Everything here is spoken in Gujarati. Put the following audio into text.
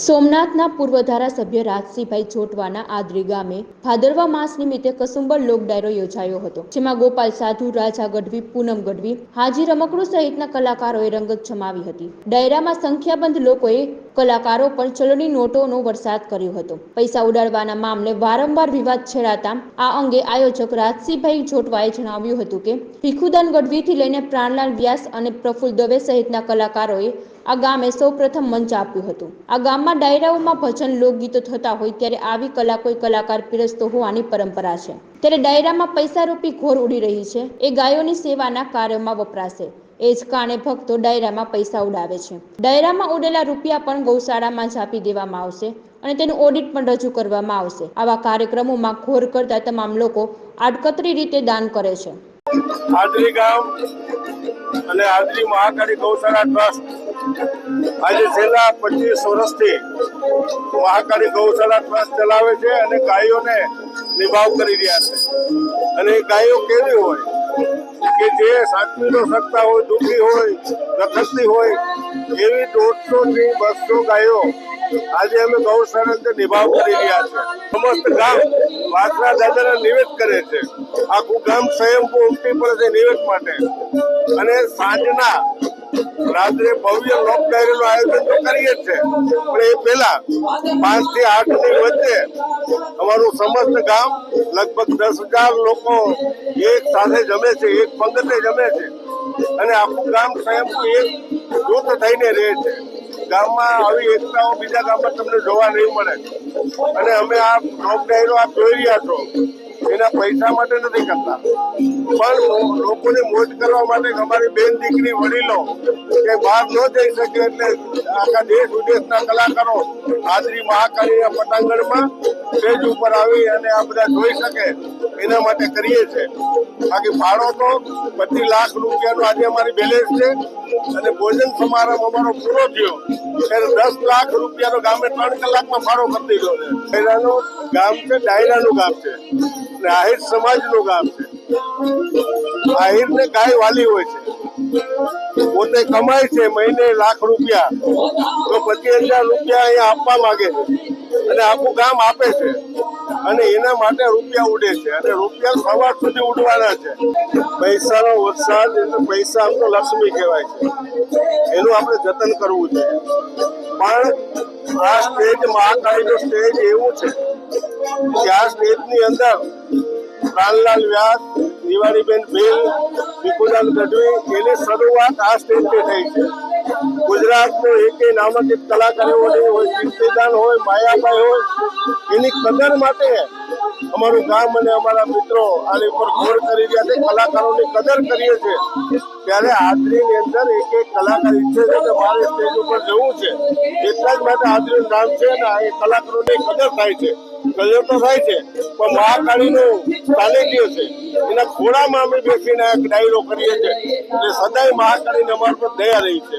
સોમનાથના પૂર્વ ધારાસભ્ય રાજસિંહભાઈ જોટવાના આદરી ગામે ભાદરવા માસ નિમિત્તે કસુંબર લોક ડાયરો યોજાયો હતો, જેમાં ગોપાલ સાધુ, રાજા ગઢવી, પૂનમ ગઢવી, હાજી રમકડું સહિતના કલાકારોએ રંગત જમાવી હતી. ડાયરામાં સંખ્યાબંધ લોકોએ કલાકારો પર ચલણી નોટોનો વરસાદ કર્યો હતો. પૈસા ઉડાડવાના મામલે વારંવાર વિવાદ છેડાતા આ અંગે આયોજક રાજસિંહભાઈ જોટવાએ જણાવ્યું હતું કે, ભીખુદાન ગઢવીથી લઈને પ્રાણલાલ વ્યાસ અને પ્રફુલ્લ દવે સહિતના કલાકારોએ આ ગામે સૌપ્રથમ મંચ આપ્યું હતું. આ ગામમાં ડાયરાઓમાં ભજન, લોકગીતો થતા હોય ત્યારે આવી કલા કોઈ કલાકાર પીરસતો હોવાની પરંપરા છે. ત્યારે ડાયરામાં પૈસા રૂપી ઘોર ઉડી રહી છે. એ ગાયોની સેવાના કાર્યોમાં વપરાશે. એ જ કારણે ભક્તો ડાયરામાં પૈસા ઉડાવે છે. ડાયરામાં ઉડેલા રૂપિયા પણ ગૌશાળામાં જ આપી દેવામાં આવશે અને તેનું ઓડિટ પણ રજૂ કરવામાં આવશે. આવા કાર્યક્રમોમાં ઘોર કરતા તમામ લોકો આડકતરી રીતે દાન કરે છે. આદરી ગામ અને આદરી મહાકાળી ગૌશાળા ટ્રસ્ટ આજે છેલ્લા પચીસ વર્ષથી મહાકાળી ગૌશાળા ટ્રસ્ટ ચલાવે છે અને ગાયોને નિભાવ કરી રહ્યા છે. અને એ ગાયો કેવી હોય? કે જે ન શકતા હોય, દુઃખી હોય, રખડતી હોય, એવી દોઢસો થી બસો ગાયો આજે અમે ગૌશાળા નિભાવ કરી રહ્યા છે. સમસ્ત ગામ વાસના દાદાને નિવેદ કરે છે. આખું ગામ સ્વયંભૂ ઉમટી પડે છે નિવેદ માટે. અને સાંજના રાત્રે ભવ્ય લોક ડાયરીનું આયોજન તો કરીએ જ છે. પણ એ પહેલા પાંચથી આઠની વચ્ચે અમારું સમસ્ત ગામ લગભગ દસ હજાર લોકો એક સાથે જમે છે, એક પંગતે જમે છે. અને આખું ગામ સ્વયંભૂ એક જૂથ થઈને રહે છે. ગામમાં આવી એકતાઓ બીજા ગામમાં તમને જોવા નહીં મળે. અને અમે આ લોક ડાયરો આપ જોઈ રહ્યા છો. એના પૈસા માટે નથી કરતા. પણ લોકોને મોજ કરવા માટે અમારી બેન દીકરી વડીલો કે બહાર ન જઈ શકે એટલે આખા દેશ વિદેશના કલાકારો હાજરી મહાકાળીના પટાંગણમાં સ્ટેજ ઉપર આવી અને આ બધા જોઈ શકે. એના માટે કરીએ છીએ બાકી ભાડો તો પચીસ લાખ રૂપિયાનો આજે અમારી બેલેન્સ છે અને ભોજન સમારંભ અમારો પૂરો થયો. ત્યારે દસ લાખ રૂપિયાનો ગામે ત્રણ કલાકમાં ભાડો કરી દીધો છે. ડાયરાનું ગામ છે, ડાયરાનું ગામ છે. અને આહિર સમાજનું ગામ છે. આહિરને ગાય વાલી હોય છે. પોતે કમાય છે મહિને લાખ રૂપિયા. તો પચીસ હજાર રૂપિયા અહીંયા આપવા માંગે છે. અને આખું ગામ આપે છે. અને એના માટે રૂપિયા ઉડે છે. અને રૂપિયા સવાર સુધી ઉડવાના છે. પૈસાનો વરસાદ એટલે પૈસા આમ લક્ષ્મી કહેવાય છે. એનું આપણે જતન કરવું છે. પણ આ સ્ટેજ મહાકાળીનો સ્ટેજ એવું છે કે આ સ્ટેજની અંદર પ્રાણલાલ વ્યાસ, દિવાળીબેન ભીલ વિપુલાલ ગઢવી, એની શરૂઆત આ સ્ટેજથી થઈ છે. ગુજરાતનો એક નામાંકિત કલાકારોની હોય કીર્તિદાન હોય, માયાભાઈ હોય, એની કદર માટે અમારું ગામ અને અમારા મિત્રો આની ઉપર ગોળ કરી રહ્યા છે, કલાકારોની કદર કરીએ છીએ. ત્યારે હાજરીની અંદર એક એક કલાકાર ઈચ્છે છે કે મારે સ્ટેજ ઉપર જવું છે. એટલા જ માટે હાજરીનું નામ છે અને એ કલાકારોની કદર થાય છે. કદર તો થાય છે, પણ મહાકાળીનું સાનિધ્ય છે. એના ખોળામાં અમે બેસીને એક ડાયરો કરીએ છીએ. એટલે સદાય મહાકાળીને અમારા પર દયા રહી છે.